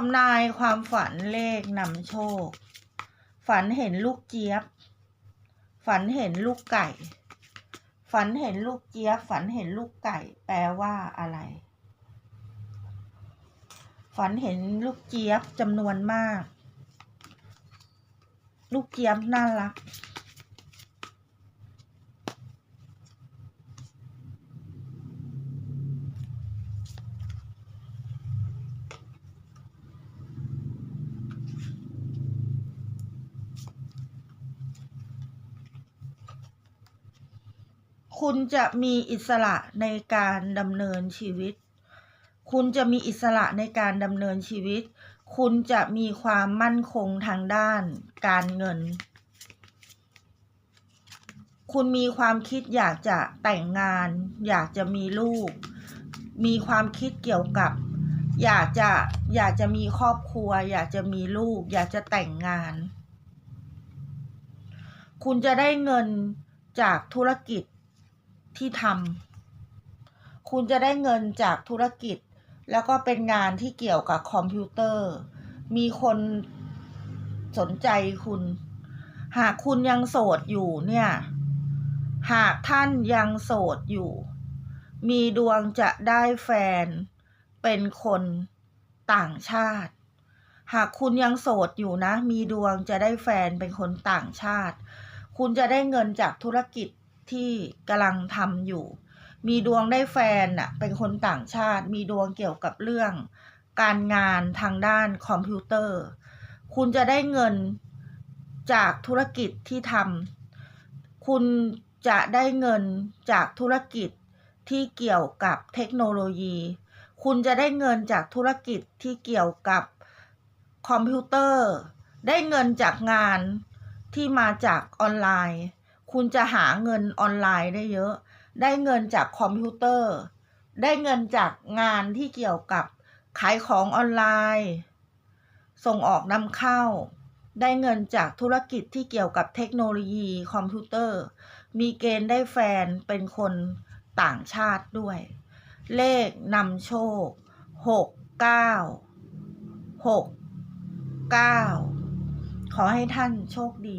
ทำนายความฝันเลขนำโชค ฝันเห็นลูกเจี๊ยบ ฝันเห็นลูกไก่ ฝันเห็นลูกเจี๊ยบ ฝันเห็นลูกไก่ แปลว่าอะไร ฝันเห็นลูกเจี๊ยบจำนวนมาก ลูกเจี๊ยบน่ารัก คุณจะมีอิสระในการดำเนินชีวิต คุณจะมีอิสระในการดำเนินชีวิต คุณจะมีความมั่นคงทางด้านการเงิน คุณมีความคิดอยากจะแต่งงาน อยากจะมีลูก มีความคิดเกี่ยวกับ อยากจะอยากจะมีครอบครัว อยากจะมีลูก อยากจะแต่งงาน คุณจะได้เงินจากธุรกิจ ที่ทำคุณจะได้เงินจากธุรกิจ แล้วก็เป็นงานที่เกี่ยวกับคอมพิวเตอร์ มีคนสนใจคุณ หากคุณยังโสดอยู่เนี่ย หากท่านยังโสดอยู่ มีดวงจะได้แฟน เป็นคนต่างชาติ หากคุณยังโสดอยู่นะ มีดวงจะได้แฟนเป็นคนต่างชาติ คุณจะได้เงินจากธุรกิจ ที่กำลังทำอยู่ มีดวงได้แฟนน่ะเป็นคนต่างชาติ มีดวงเกี่ยวกับเรื่อง การงานทางด้านคอมพิวเตอร์ คุณจะได้เงินจากธุรกิจที่ทำคุณจะได้เงินจากธุรกิจที่เกี่ยวกับเทคโนโลยี คุณจะได้เงินจากธุรกิจที่เกี่ยวกับคอมพิวเตอร์ ได้เงินจากงานที่มาจากออนไลน์ คุณจะหาเงินออนไลน์ได้เยอะ ได้เงินจากคอมพิวเตอร์ ได้เงินจากงานที่เกี่ยวกับขายของออนไลน์ ส่งออกนำเข้า ได้เงินจากธุรกิจที่เกี่ยวกับเทคโนโลยีคอมพิวเตอร์ มีเกณฑ์ได้แฟนเป็นคนต่างชาติด้วย เลขนำโชคหกเก้าหกเก้าขอให้ท่านโชคดี